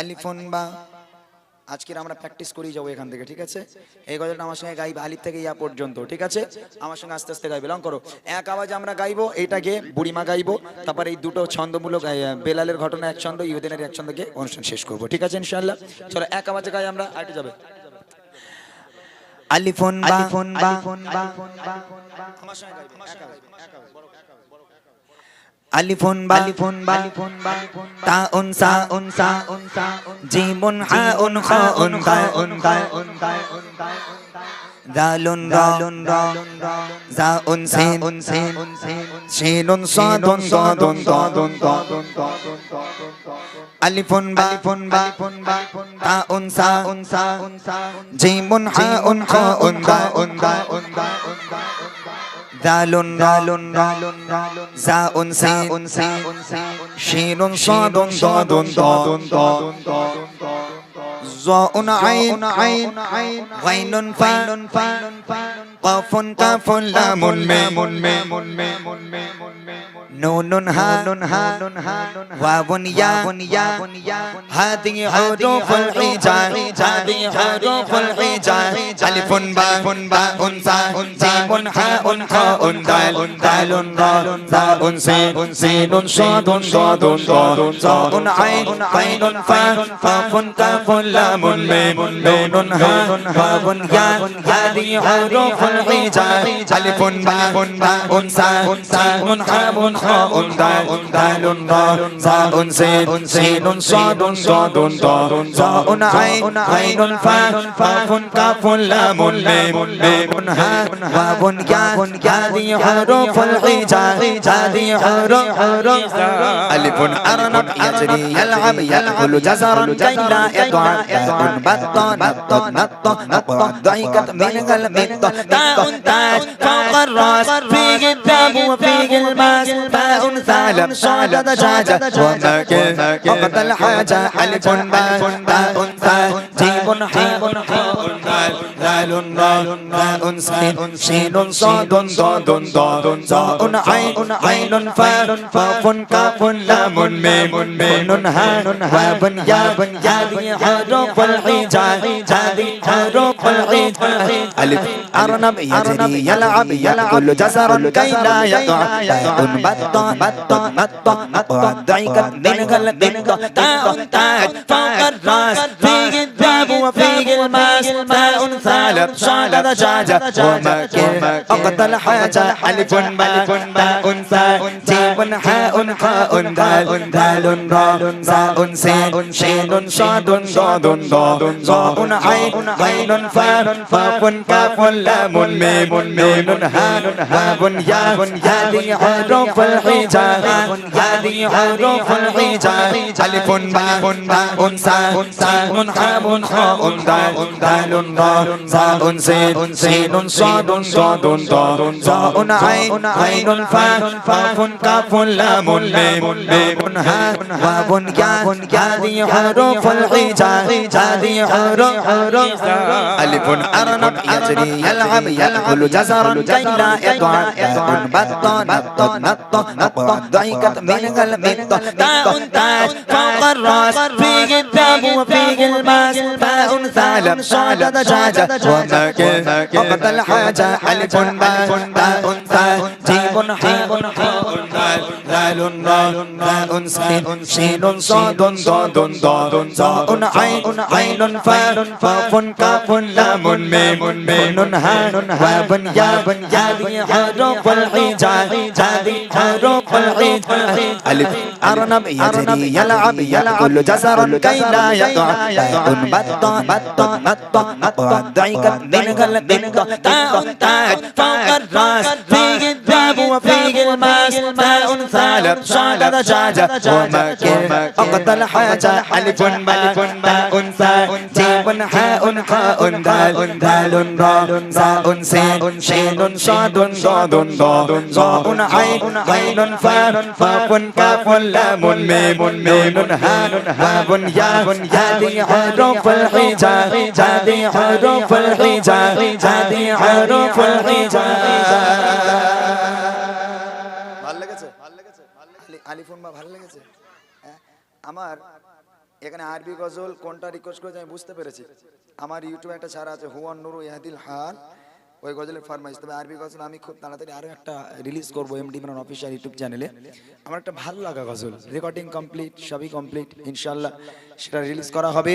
আলিফুন বা আজকের আমরা প্র্যাকটিস করেই যাব এখান থেকে ঠিক আছে? এই গজলটা আমার সঙ্গে গাইবে আলিফ থেকে ইয়া পর্যন্ত ঠিক আছে? আমার সঙ্গে আস্তে আস্তে গাইবে লং করো। এক আওয়াজে আমরা গাইবো এইটাকে বুড়িমা গাইবো তারপর এই দুটো ছন্দমূলক বেলালের ঘটনা এক ছন্দ ইউদিনের এক ছন্দকে অনুষ্ঠান শেষ করব ঠিক আছে ইনশাল্লাহ চলো এক আওয়াজে গাই আমরা আরেকটু যাবে। আলিফোন বা আলিফুন বা আমার সঙ্গে এক আওয়াজে। আলিফুন বা আলিফুন বা আলিফুন বা তা উন সা উন সা উন সা জিমুন হা উন খা উন খা উন খা উন খা উন খা দালুন দালুন দালুন জা উন সিন উন সিন শিনুন সাদুন সাদুন সাদুন সাদুন আলিফুন বা আলিফুন বা আলিফুন বা তা উন সা উন সা জিমুন হা উন খা উন খা উন খা উন খা উন খা দালুন দালুন দালুন জাউন সাউন সাউন শিনুন সাদুন সাদুন সাদুন সাদুন জাউন আইন আইন গাইনুন ফাইনুন ফাইনুন কাফুন কাফুন লামুন نون ها نون ها نون ها واو يا يا هذه حروف الحجاء هذه حروف الحجاء ألف باء باء تاء جيم حاء حاء دال دال ضاد ضاء سين سين صاد صاد ضاد ضاء عين عين فاء قاف كاف لام ميم نون ها واو يا هذه حروف الحجاء ألف باء باء تاء جيم حاء حاء دال دال ضاد ضاء سين سين صاد صاد ضاد ضاء عين عين فاء قاف كاف لام ميم ميم ها واو يا هذه حروف الحجاء هذه حروف حروف ألف أرنب يجري يلعب يأكل جزرا كي لا يقع تاء بط نط نط نط ضحكت من المط تاء تاج فوق الراس فيه الذهب وفيه الماس باء ثالث صاد دجاجة وماكل وقت الحاجة ألف باء باء ثاء جيم حاء حاء دال دال ضاد باء سين شين صاد ضاد ضاد ضاء عين عين فاء فاء كاف لام ميم نون ها واو يا هذه حروف الحجاء هذه حروف الحجاء ألف أرنب يجري يلعب يأكل جزرا كي لا يقع تاء بط بط بط بط ضحكت من المط تاء تاج فوق الراس فيه الذهب وفيه الماس تاء ثالث صاد دجاجة وماكل وقت الحاجة ألف باء باء ثاء جيم حاء حاء دال دال راء زاء سين شين صاد صاد ضاد ضاء عين عين فاء فاء كاف لام ميم ميم ها واو يا هذه حروف الحجاء هذه حروف الحجاء ألف باء باء ساء سين حاء حاء دال دال راء زاء سين سين صاد صاد ضاد ضاء عين عين فاء فاء كاف لام ميم ميم ها واو يا هذه حروف الحجاء هذه حروف حروف ألف أرنب يجري يلعب يأكل جزرا كي لا يقع تاء بط نط نط نط ضحكت من المط تاء تاج فوق الراس فيه الذهب وفيه الماس باء ثالث صاد دجاجة وماكل وقت الحاجة ألف باء باء ثاء جيم حاء حاء دال دال راء باء سين شين صاد ضاد ضاد ضاء عين عين فاء فاء كاف لام ميم ميم ها واو يا هذه حروف الحجاء هذه حروف الحجاء ألف أرنب يجري يلعب يأكل جزرا كي لا يقع تاء بط بط بط بط ضحكت من المط تاء تاج فوق الراس فيه الذهب وفيه الماس تاء ثالث صاد دجاجة وماكل وقت الحاجة ألف باء باء ثاء جيم حاء حاء دال. دال راء زاء سين. شين صاد ضاد ضاء عين عين فاء فاء كاف لام ميم ميم ها. واو يا هذه حروف الحجاء هذه حروف الحجاء هذه حروف الحجاء আমার এখানে আরবি গজল কোনটা রিকোয়েস্ট করেছে আমি বুঝতে পেরেছি। আমার ইউটিউবে একটা ছাড়া আছে, হুয়ান নুরু ইয়াদিল হান ওই গজলের ফরমাইশ। তবে আরবি গজল আমি খুব তাড়াতাড়ি আরও একটা রিলিজ করব এমডি ইমরান অফিসিয়াল ইউটিউব চ্যানেলে আমার একটা ভালো লাগা গজল। রেকর্ডিং কমপ্লিট সবই কমপ্লিট ইনশাল্লাহ সেটা রিলিজ করা হবে।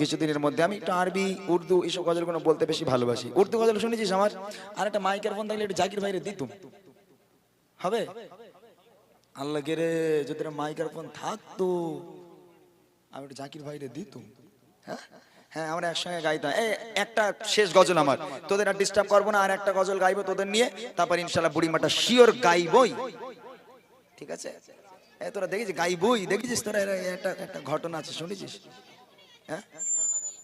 কিছুদিনের মধ্যে আমি একটু আরবি, উর্দু এইসব গজলগুলো বলতে বেশি ভালোবাসি। উর্দু গজল শুনেছিস আমার? আর একটা মাইকের ফোন থাকলে একটু জাকির ভাইরে দিতুম। হবে? আল্লাহ গেরে যদি মাইকের ফোন থাকতো, আমি একটু জাকির ভাইরে দিতুম। হ্যাঁ? হ্যাঁ আমরা একসঙ্গে গাইতাম। এই একটা শেষ গজল আমার। তোদের আর ডিস্টার্ব করব না, আর একটা গজল গাইবো তোদের নিয়ে, তারপর ইনশাল্লাহ বুড়িমাটা শিওর গাইবই। ঠিক আছে? এ, তোরা দেখেছিস, গাইবই। দেখেছিস তোরা? একটা একটা ঘটনা আছে, শুনেছিস? হ্যাঁ?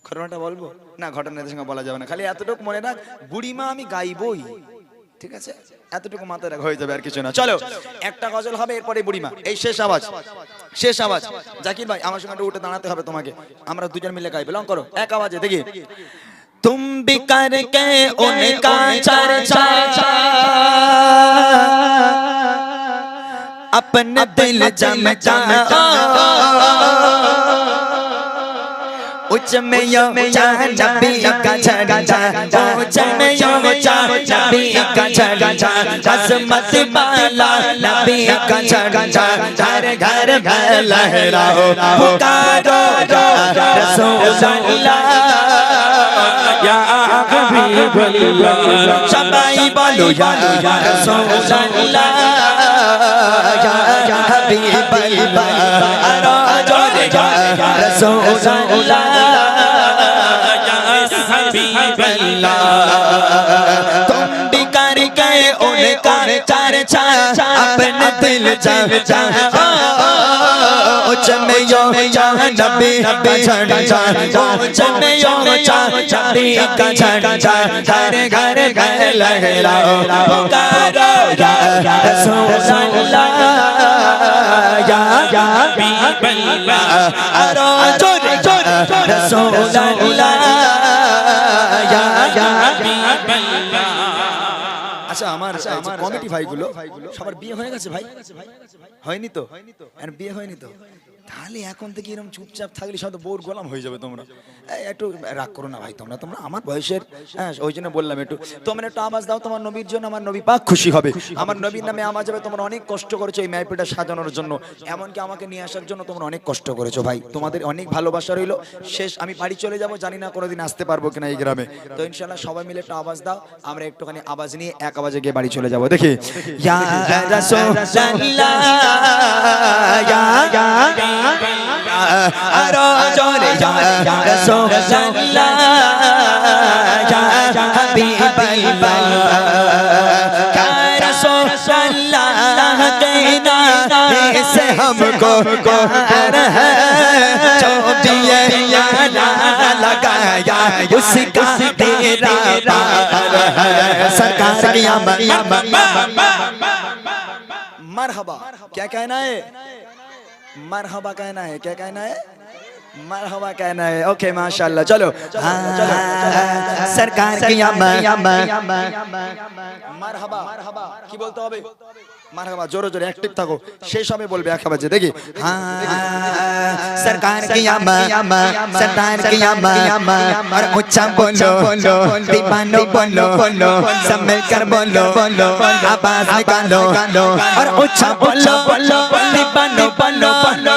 ঘটনাটা বলব? না ঘটনার সঙ্গে বলা যাবে না। খালি এতটুকু মনে রাখ, বুড়িমা আমি গাইবই। ঠিক আছে এতটুকু মাথায় রাখ হয়ে যাবে আর কিছু না চলো একটা গজল হবে এরপরে বুড়িমা এই শেষ আওয়াজ শেষ আওয়াজ জাকির ভাই আমার সঙ্গে একটু উঠে দাঁড়াতে হবে তোমাকে আমরা দুজন মিলে গাইবে লং করো এক আওয়াজে দেখি तुम भी करके उनका चर्चा अपने दिल जम उच्च में यो नबी का झंडा उच्च में यो नबी का जजमत बाला नबी का झंडा हर घर में लहराओ पुकारो रसूल अल्लाह या हबीब अल्लाह सबाई बोलो या रसूल अल्लाह या हबीब अल्लाह अरो जोरे या रसूल चारे चारे चारे अपने दिल चार चार चमेयो चाह नबी नबी छण छण चमेयो चाह चाबी का छण छण घर घर घर लहराओ, पुकारो, या रसूल या या बीबल्ला अरो ज़ोर ज़ोर रसूल या या बीबल्ला আচ্ছা আমার আমার কমিটি ভাইগুলো সবার বিয়ে হয়ে গেছে ভাই? হয়নি তো? হয়নি তো। বিয়ে হয়নি তো? তাহলে এখন থেকে এরকম চুপচাপ থাকলে সব বোর গোলাম হয়ে যাবে তোমরা একটু রাগ করো না ভাই তোমরা তোমরা আমার বয়সের হ্যাঁ ওই জন্য বললাম একটু তোমরা একটু আওয়াজ দাও তোমার নবীর জন্য আমার নবী পাক খুশি হবে আমার নবীর নামে আওয়াজ হবে তোমরা অনেক কষ্ট করেছ এই ম্যাপিটা সাজানোর জন্য এমনকি আমাকে নিয়ে আসার জন্য তোমরা অনেক কষ্ট করেছ ভাই তোমাদের অনেক ভালোবাসা রইল শেষ আমি বাড়ি চলে যাব জানি না কোনোদিন আসতে পারব কিনা এই গ্রামে তো ইনশাল্লাহ সবাই মিলে একটু আওয়াজ দাও আমরা একটুখানি আওয়াজ নিয়ে এক আওয়াজে গিয়ে বাড়ি চলে যাব দেখি ইয়া রাসূলুল্লাহ ইয়া ইয়া अरो जोरे या या रसूलल्लाह या या हबीबल्लाह या रसूलल्लाह कहना से हमको प्यार है जो दिए या लगाया उसका तेरा पार है सरकार की अमर मरहबा क्या कहना है मरहबा कहना है क्या कहना है मरहबा कहना है ओके माशाल्लाह चलो सरकार की अमर মারহাবা কি বলতে হবে মারহাবা জোরে জোরে অ্যাক্টিভ থাকো। সেই সময় বলবে, এক বাজে। দেখি। সরকার কি সরকার কি উচ্চা বলো, দিবানো বলো বলো বলো আর উচ্চা বলো বলো দিবানো বলো বলো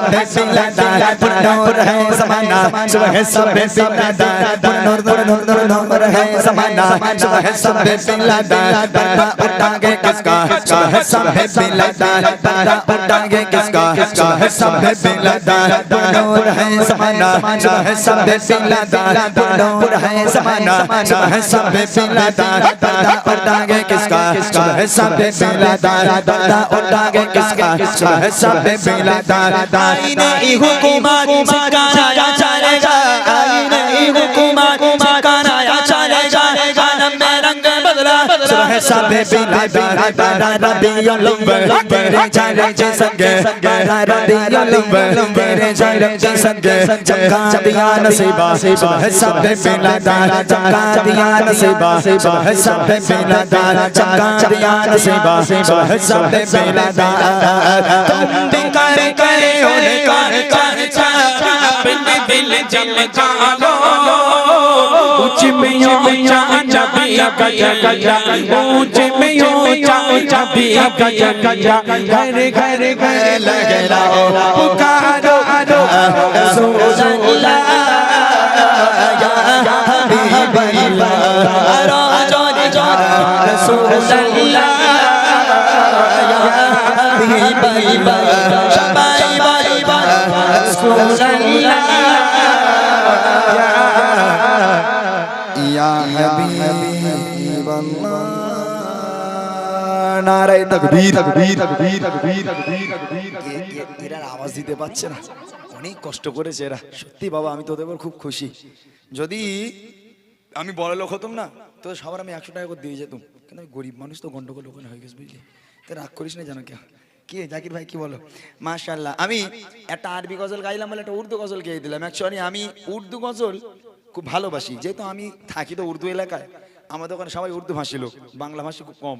सबे दिलदार है समाना। सुबह सबे दिलदार पुनौर किसका? सुबह सबे दिलदार बड़ा किसका? सुबह सबे दिलदार है समाना। सुबह सबे दिलदार है समाना। सुबह सबे दिलदार बड़ा उठागे किसका? सुबह सबे दिलदार बड़ा उठागे किसका? सुबह सबे दिलदार 一男一女共把地干，干干干干。一男一女共把。सुबह सबे बिला दारा दारा रबियो लंबर तेरे चारे जे संगे दारा रबियो लंबर तेरे चारे जे संगे चमका दिया नसीबा सुबह सबे बिला दारा चमका दिया नसीबा सुबह सबे बिला दारा चमका दिया नसीबा सुबह सबे बिला दारा तुम भी कर करे होने कर कर अपने दिल जल چميو چاچا بيا گيا گيا او چميو چاچا بيا گيا گيا گھر گھر گھر لگلاو پکارو رسول اللہ یا حبیب اللہ راجان رسول اللہ یا حبیب اللہ شبائی بائی بائی رسول اللہ নারায়ে তাকবীর। তাকবীর তাকবীর তাকবীর এরা আওয়াজ দিতে পারছে না। অনেক কষ্ট করেছে এরা। সত্যি বাবা আমি তোদের উপর খুব খুশি। যদি আমি বড় লোক হতাম না তো সবার আমি একশো টাকা করে দিয়ে যেতাম। কিন্তু আমি গরিব মানুষ তো গন্ডগোল ওখানে হয়ে গেছে বুঝলি? তো রাগ করিস না জানো কে কি জাকির ভাই কি বলো? মাশাল্লাহ আমি একটা আরবি গজল গাইলাম বলে একটা উর্দু গজল গেয়ে দিলাম। অ্যাকচুয়ালি আমি উর্দু গজল খুব ভালোবাসি। যেহেতু আমি থাকি তো উর্দু এলাকায়, আমাদের ওখানে সবাই উর্দু ভাষী লোক, বাংলা ভাষী খুব কম।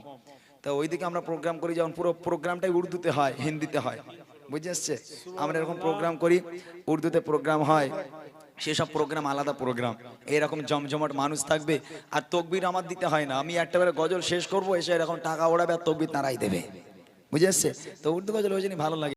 তা ওইদিকে আমরা প্রোগ্রাম করি যেমন পুরো প্রোগ্রামটাই উর্দুতে হয়, হিন্দিতে হয়। বুঝে আসছে? আমরা এরকম প্রোগ্রাম করি, উর্দুতে প্রোগ্রাম হয়, সেসব প্রোগ্রাম আলাদা প্রোগ্রাম এরকম জমজমাট মানুষ থাকবে, আর তকবির আমার দিতে হয় না। আমি একটা বেলা গজল শেষ করব, এসে এরকম টাকা ওড়াবে আর তকবির তারাই দেবে। বুঝে আসছে? তো উর্দু গজল ওই জন্যই ভালো লাগে।